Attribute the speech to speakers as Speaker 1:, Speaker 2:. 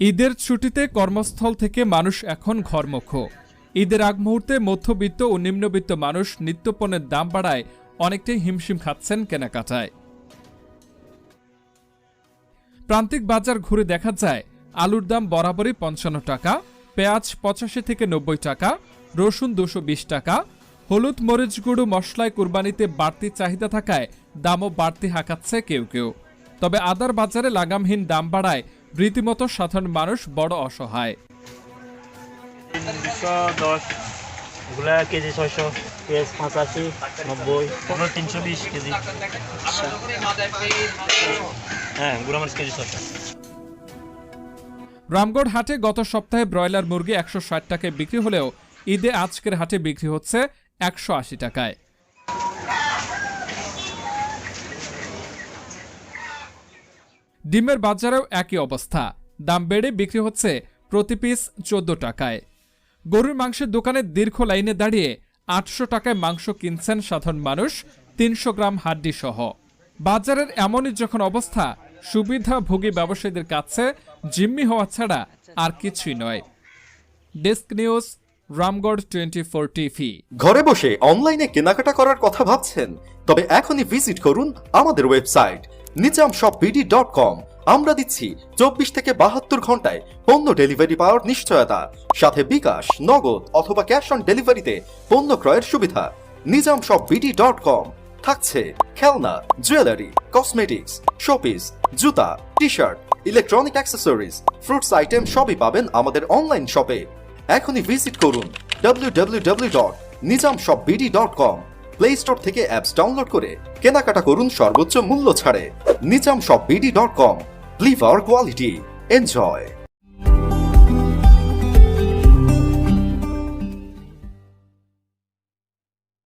Speaker 1: ঈদের ছুটিতে কর্মস্থল থেকে মানুষ এখন ঘরমুখ। ঈদের আগ মুহূর্তে মধ্যবিত্ত ও নিম্নবিত্ত মানুষ নিত্যপণ্যের দাম বাড়ায় অনেকটাই হিমশিম খাচ্ছেন কেনাকাটায়। প্রান্তিক বাজার ঘুরে দেখা যায়, আলুর দাম বরাবরই পঞ্চান্ন টাকা, পেঁয়াজ পঁচাশি থেকে নব্বই টাকা, রসুন দুশো বিশ টাকা, হলুদ, মরিচ গুঁড়ো, মশলায় কুরবানিতে বাড়তি চাহিদা থাকায় দামও বাড়তি হাঁকাচ্ছে কেউ কেউ। তবে আদার বাজারে লাগামহীন দাম বাড়ায় রীতিমতো সাধারণ মানুষ বড় অসহায়।
Speaker 2: কেজি ছয়শো পেঁয়াজ পঁচাশি নব্বই তিনশো বিশ কেজি। হ্যাঁ গুঁড়া কেজি ছয়শো।
Speaker 1: রামগড় হাটে গত সপ্তাহে ব্রয়লার মুরগি একশো ষাট টাকায় বিক্রি হলেও ঈদে আজকের হাটে বিক্রি হচ্ছে একশো আশি টাকায়। ডিমের বাজারেও একই অবস্থা। দাম বেড়ে বিক্রি হচ্ছে প্রতি পিস চোদ্দ টাকায়। গরুর মাংসের দোকানে দীর্ঘ লাইনে দাঁড়িয়ে আটশো টাকায় মাংস কিনছেন সাধারণ মানুষ তিনশো গ্রাম হাড্ডি সহ বাজারের এমনই যখন অবস্থা, সুবিধাভোগী ব্যবসায়ীদের কাছে জিম্মি হওয়া ছাড়া আর কিছুই নয়। Desk news, Ramgarh twenty four TV.
Speaker 3: ঘরে বসে অনলাইনে কেনাকাটা করার কথা ভাবছেন? তবে এখনই ভিজিট করুন আমাদের website Nizam shop BD dot com আমরা দিচ্ছি চব্বিশ থেকে বাহাত্তর ঘন্টায় পণ্য ডেলিভারি পাওয়ার নিশ্চয়তা, সাথে বিকাশ, নগদ অথবা ক্যাশ অন ডেলিভারিতে পণ্য ক্রয়ের সুবিধা। Nizam shop BD dot com থাকছে খেলনা, জুয়েলারি, কসমেটিক্স, শোপিস, জুতা T shirt electronic accessories, fruits item সবই পাবেন আমাদের অনলাইন শপে। এখনই ভিজিট করুন www.nizamshopbd.com প্লে স্টোর থেকে অ্যাপস ডাউনলোড করে কেনাকাটা করুন সর্বোচ্চ মূল্য ছাড়ে। Nizam shop BD dot com live our quality enjoy